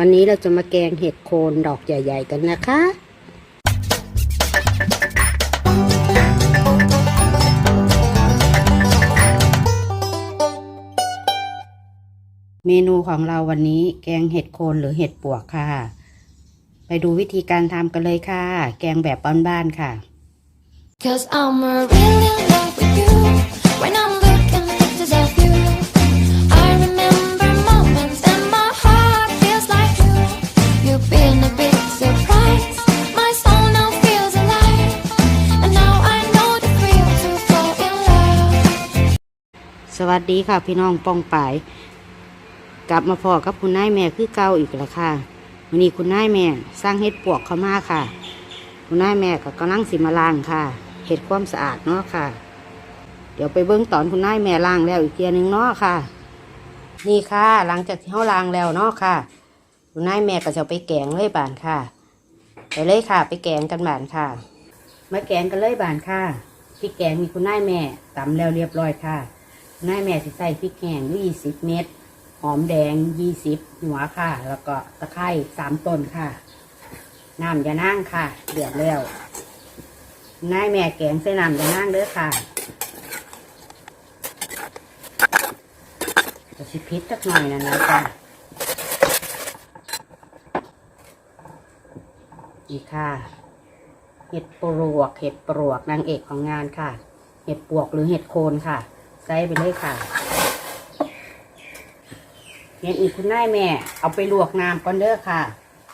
วันนี้เราจะมาแกงเห็ดโคนดอกใหญ่ ๆ กันนะคะ เมนูของเราวันนี้แกงเห็ดโคนหรือเห็ดปวกค่ะ ไปดูวิธีการทำกันเลยค่ะ แกงแบบบ้านๆค่ะ Cause I'm really love with you. When I'm ดีค่ะพี่น้องปองปาย กลับมาพอกับคุณนายแม่คือเก่าอีกแล้วค่ะวันนี้คุณนายแม่สร้างเห็ดปวกเข้ามาค่ะ คุณนายแม่ก็กำลังสิมาล้างค่ะเห็ดความสะอาดเนาะค่ะ เดี๋ยวไปเบิ้งตอนคุณนายแม่ล้างแล้วอีกเทียหนึงเนาะค่ะ นี่ค่ะหลังจากที่เขาล้างแล้วเนาะค่ะ คุณนายแม่ก็จะเอาไปแกงเลยบานค่ะ ไปเลยค่ะ ไปแกงกันบานค่ะ มาแกงกันเลยบานค่ะพริกแกงมีคุณนายแม่ตำแล้วเรียบร้อยค่ะ นายแม่สิใส่พริกแห้งยี่สิบเม็ดหอมแดงยี่สิบหัวค่ะ แล้วก็ตะไคร้สามต้นค่ะน้ำยานั่งค่ะเดือดแล้วนายแม่แกงใส่น้ำยานั่งเด้อค่ะจะสิพิษสักหน่อยนะนะจ๊ะอีกค่ะเห็ดปลวกเห็ดปลวกนางเอกของงานค่ะ เห็ดปลวกหรือเห็ดโคนค่ะ ใส่ไปเลยค่ะเห็ดอีกคุณนายแม่ เอาไปลวกน้ำก่อนเด้อค่ะ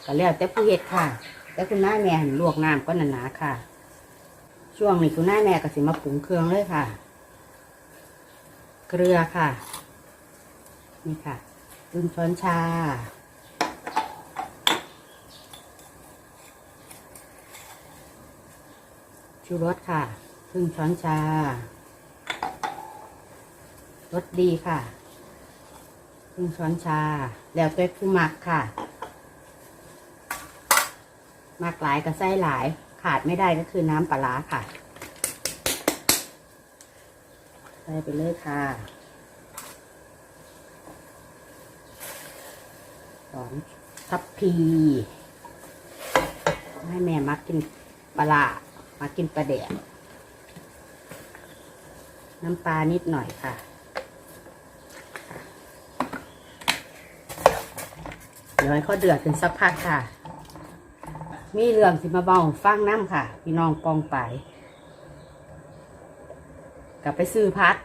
ก็แล้วแต่ผู้เห็ดค่ะ แต่คุณนายแม่หันลวกน้ำก็หนาๆค่ะ ช่วงนี้คุณนายแม่ก็สิมาปรุงเครื่องเลยค่ะ เกลือค่ะ นี่ค่ะครึ่งช้อนชาชูรสค่ะครึ่งช้อนชา รสดีค่ะครึ่งช้อนชา แล้วตัวผู้หมักค่ะหมักหลายกับไส้หลาย ขาดไม่ได้ก็คือน้ำปลาค่ะ ใส่ไปเลยค่ะสองทัพพีให้แม่มักกินปลามากินปลาแดกน้ำปลานิดหน่อยค่ะ ดี๋ยวให้เขาเดือดเป็นสักพักค่ะ มีเรื่องสิมาเบาฟังน้ำค่ะพี่น้องปองไปกลับไปซื้อพัก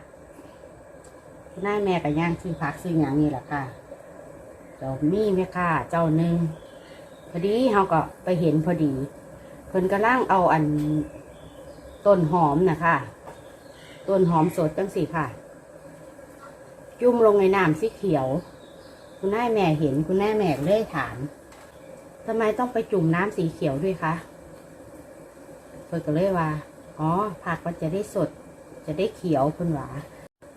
คุณนาแม่กับย่างซื้อพักซื้ออย่างนี้แหละค่ะเจ้ามีแม่ค่ะเจ้าหนึ่งพอดีเขาก็ไปเห็นพอดีเพิ่นกำลังเอาอันต้นหอมนะคะต้นหอมสดจังสิค่ะ จุ่มลงในน้ำสีเขียว คุณนายแม่เห็นคุณนายแม่เลยถามทำไมต้องไปจุ่มน้ำสีเขียวด้วยคะเพิ่นก็เลยว่า อ๋อ ผักมันจะได้สด จะได้เขียวคุณหวา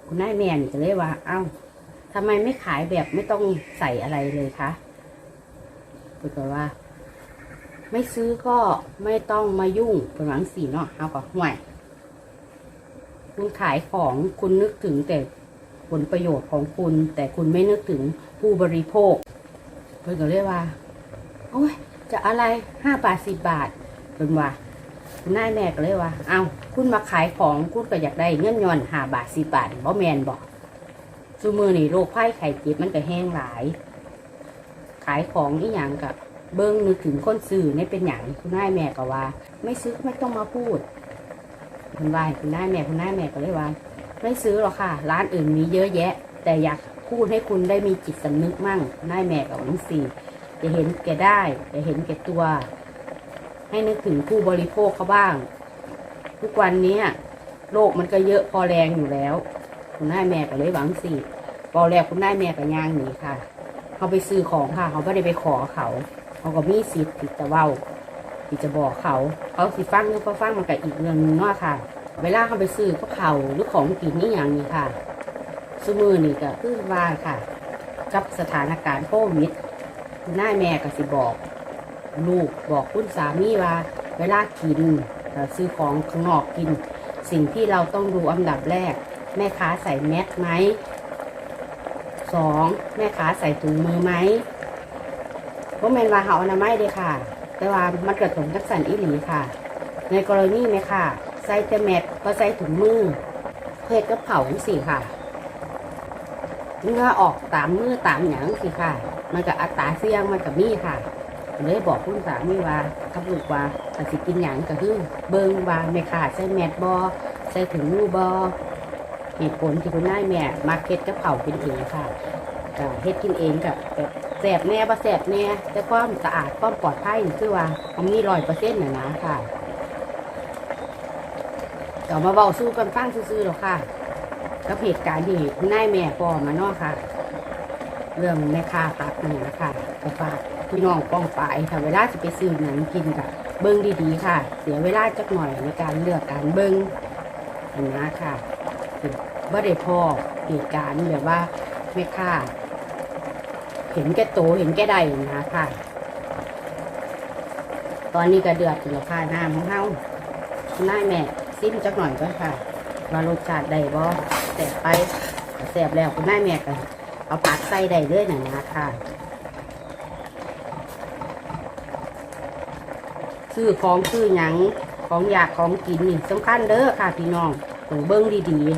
คุณนายแม่นี่ก็เลยว่า เอ้าทำไมไม่ขายแบบไม่ต้องใส่อะไรเลยคะเพิ่นก็ว่า ไม่ซื้อก็ไม่ต้องมายุ่งเป็นหวังสีเนาะ เอาก็ห่วย คุณขายของคุณนึกถึงแต่ ผลประโยชน์ของคุณ แต่คุณไม่นึกถึงผู้บริโภคเพิ่นก็เลยกว่า โอ้ย จะอะไรห้าบาทสิบบาทเพิ่นว่าคุณนายแม่ก็เลยว่า เอาคุณมาขายของคุณก็อยากได้เงินยอนห้าบาทสิบบาทบ่แมนบอกซูมือนี่โรคไข้ไข้เจ็บมันก็แห้งหลาย ขายของอีหยังกับเบิ้งนึกถึงคนซื้อนี่เป็นอย่างคุณนายแม่ก็ว่า ไม่ซื้อไม่ต้องมาพูดคุณว่าคุณนายแม่คุณนายแม่ก็เลยว่า ไม่ซื้อหรอกค่ะ ร้านอื่นมีเยอะแยะ แต่อยากพูดให้คุณได้มีจิตสำนึกมั่งคุณนายแม่กับวังสี่จะเห็นแก่ได้จะเห็นแก่ตัว ให้นึกถึงผู้บริโภคเขาบ้าง ทุกวันนี้โลกมันก็เยอะพอแรงอยู่แล้ว คุณนายแม่ก็เลยหวังสี่พอแรกคุณนายแม่ก็ย่างหนีค่ะเขาไปซื้อของค่ะ เขาไม่ได้ไปขอเขา เขาก็มีสิทธิ์ที่จะเว้าที่จะบอกเขา เขาสิฟังหรือเขาฟังมันก็อีกเรื่องหนึงเนาะค่ะ เวลาเขาไปซื้อพวกเขาหรือของกินนี่อย่างนี้ค่ะสมือนี่ก็คือว่าค่ะ กับสถานการณ์โควิดคุณนายแม่ก็สิบอก ลูกบอกคุณสามีว่า เวลากินซื้อของข้างนอกกิน สิ่งที่เราต้องดูอันดับแรก แม่ค้าใส่แมสไหมสองแม่ค้าใส่ถุงมือไหมพวกแมนว่าเขาอนามัยเด้อค่ะ แต่ว่ามันเกิดผลจักสันอีหลีค่ะ ในกรณีไหมค่ะ ใส่แต่แมทก็ใส่ถุงมือเพศก็เผาสิค่ะเมื่อออกตามมือตามหยังสิค่ะ มันก็อัตราเสี่ยงมันก็มีค่ะเลยบอกคุณสามีว่ากับลูกว่าถ้าสิกินหยังก็คือเบิงว่าแม่ค่ะใส่แมทบอใส่ถุงมือบอเหตุผลที่คุณนายแม่มาเก็ตกับเผากินเองค่ะก็เฮ็ดกินเองกับแบบแสบแน่บ่แสบแน่แต่ความสะอาดความปลอดภัยคือว่ามันมีร้อยเปอร์เซ็นต์นะนะค่ะ เดี๋ยวมาเบาสู้กันฟังซื่อๆหรอกค่ะกับเหตุการณ์ที่นายแม่พ่อมาเนาะค่ะ เรื่องแม่ค้าตัดนั่นะคะก็ฝากพี่น้องป้องปายถ้าเวลาจะไปซื้อหนังกินกับเบิ้งดีๆค่ะ เสียเวลาจักหน่อยในการเลือกการเบิ้งอันนี้ค่ะบ่ได้พอเหตุการณ์แบบว่าแม่ค้าเห็นแก่โตวเห็นแก่ใดนะค่ะ ตอนนี้ก็เดือดอยู่ค่ะน้ำของเฮานายแม่ ซิมจักหน่อยก็ค่ะว่ารสชาติได้บ่แสบไปแสบแล้วคุณนายแม่ก็เอาผักใส่ได้เลยนะนะค่ะซื้อของซื้อหยังของอยากของกินนี่สำคัญเด้อค่ะพี่น้องต้องเบิ้งดีๆ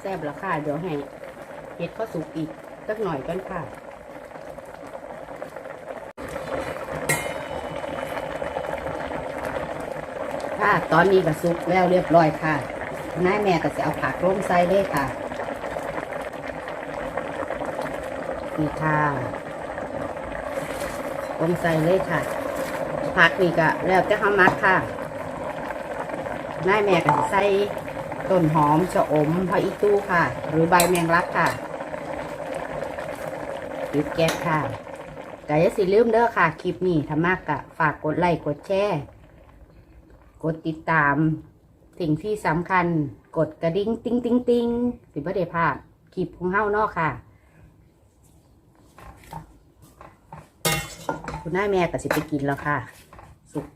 แซ่บแล้วค่ะเดี๋ยวให้เห็ดข้าวสุกอีกสักหน่อยกันค่ะ ค่ะ ตอนนี้ก็ซุกแล้วเรียบร้อยค่ะนายแม่ก็จะเอาผักร่มใส่เลยค่ะ นี่ค่ะร่มใส่เลยค่ะ ผักนี่ก็แล้วจะข้ามักค่ะนายแม่ก็จะใส่ต้นหอมชะอมพออีตู้ค่ะ หรือใบแมงลักค่ะปิดแก๊สค่ะแต่อย่าสิลืมเด้อค่ะ คลิปนี้ถ้ามากก็ฝากกดไลค์กดแชร์ ดติดตาม สิ่งที่สำคัญ กดกระดิ่งติ้งติ้งติ้งสิบ่ได้พลาดคลิปของเฮาเนาะค่ะ คุณนาแม่ก็สิไปกินแล้วค่ะ สุก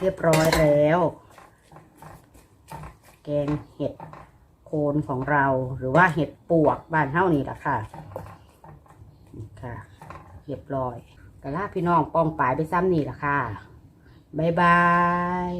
เรียบร้อยแล้ว แกงเห็ดโคนของเราหรือว่าเห็ดปวกบ้านเฮานี่แหละค่ะค่ะเรียบร้อยกระลาพี่น้องป้องปลายไปซ้ำนี่แหละค่ะ บ๊ายบาย